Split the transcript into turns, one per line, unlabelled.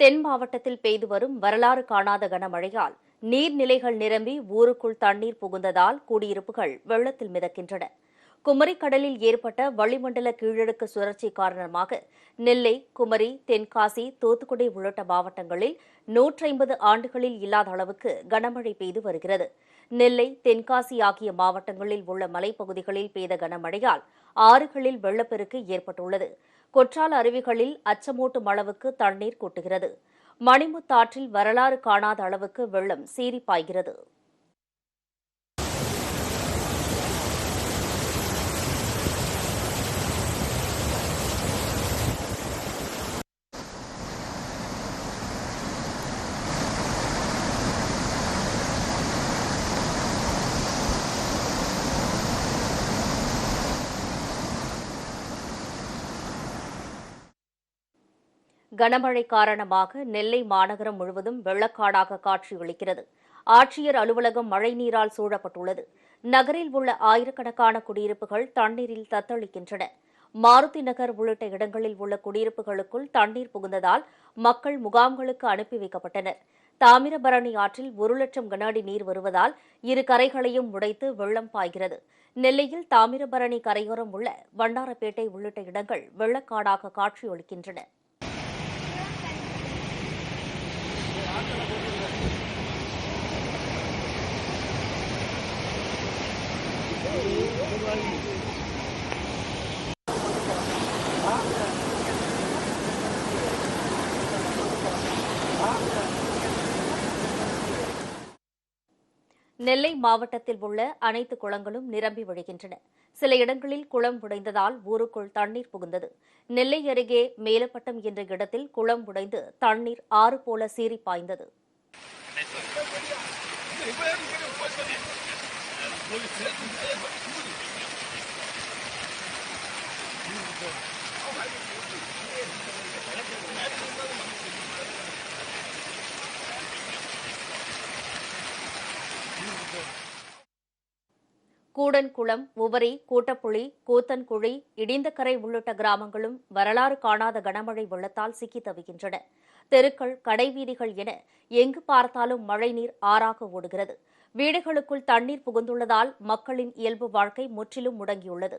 தென் மாவட்டத்தில் பெய்து வரும் வரலாறு காணாத கனமழையால் நீர்நிலைகள் நிரம்பி ஊருக்குள் தண்ணீர் புகுந்ததால் குடியிருப்புகள் வெள்ளத்தில் மிதக்கின்றன. குமரிக்கடலில் ஏற்பட்ட வளிமண்டல கீழடுக்கு சுழற்சி காரணமாக நெல்லை குமரி தென்காசி தூத்துக்குடி உள்ளிட்ட மாவட்டங்களில் நூற்றி ஐம்பது ஆண்டுகளில் இல்லாத அளவுக்கு கனமழை பெய்து வருகிறது. நெல்லை தென்காசி ஆகிய மாவட்டங்களில் உள்ள மலைப்பகுதிகளில் பெய்த கனமழையால் ஆறுகளில் வெள்ளப்பெருக்கு ஏற்பட்டுள்ளது. கொற்றால் அருவிகளில் அச்சமூட்டும் அளவுக்கு தண்ணீர் கொட்டுகிறது. மணிமுத்தாற்றில் வரலாறு காணாத அளவுக்கு வெள்ளம் சீறி பாய்கிறது. கனமழை காரணமாக நெல்லை மாநகரம் முழுவதும் வெள்ளக்காடாக காட்சியளிக்கிறது ஆட்சியர் அலுவலகம் மழைநீரால் சூழப்பட்டுள்ளது. நகரில் உள்ள ஆயிரக்கணக்கான குடியிருப்புகள் தண்ணீரில் தத்தளிக்கின்றன. மாருதி நகர் உள்ளிட்ட இடங்களில் உள்ள குடியிருப்புகளுக்குள் தண்ணீர் புகுந்ததால் மக்கள் முகாம்களுக்கு அனுப்பி வைக்கப்பட்டனர். தாமிரபரணி ஆற்றில் ஒரு லட்சம் கன அடி நீர் வருவதால் இரு கரைகளையும் உடைத்து வெள்ளம் பாய்கிறது. நெல்லையில் தாமிரபரணி கரையோரம் உள்ள வண்ணாரப்பேட்டை உள்ளிட்ட இடங்கள் வெள்ளக்காடாக காட்சியளிக்கின்றன நெல்லை மாவட்டத்தில் உள்ள அனைத்து குளங்களும் நிரம்பி வழிகின்றன. சில இடங்களில் குளம் உடைந்ததால் ஊருக்குள் தண்ணீர் புகுந்தது. நெல்லை அருகே மேலப்பட்டம் என்ற இடத்தில் குளம் உடைந்து தண்ணீர் ஆறு போல சீறி பாய்ந்தது. கூடன்குளம் உவரி கூட்டப்புளி கூத்தன்குழி இடிந்தக்கரை உள்ளிட்ட கிராமங்களும் வரலாறு காணாத கனமழை வெள்ளத்தால் சிக்கி தவிக்கின்றன. தெருக்கள் கடைவீதிகள் என எங்கு பார்த்தாலும் மழைநீர் ஆறாக ஓடுகிறது. வீடுகளுக்குள் தண்ணீர் புகுந்துள்ளதால் மக்களின் இயல்பு வாழ்க்கை முற்றிலும் முடங்கியுள்ளது.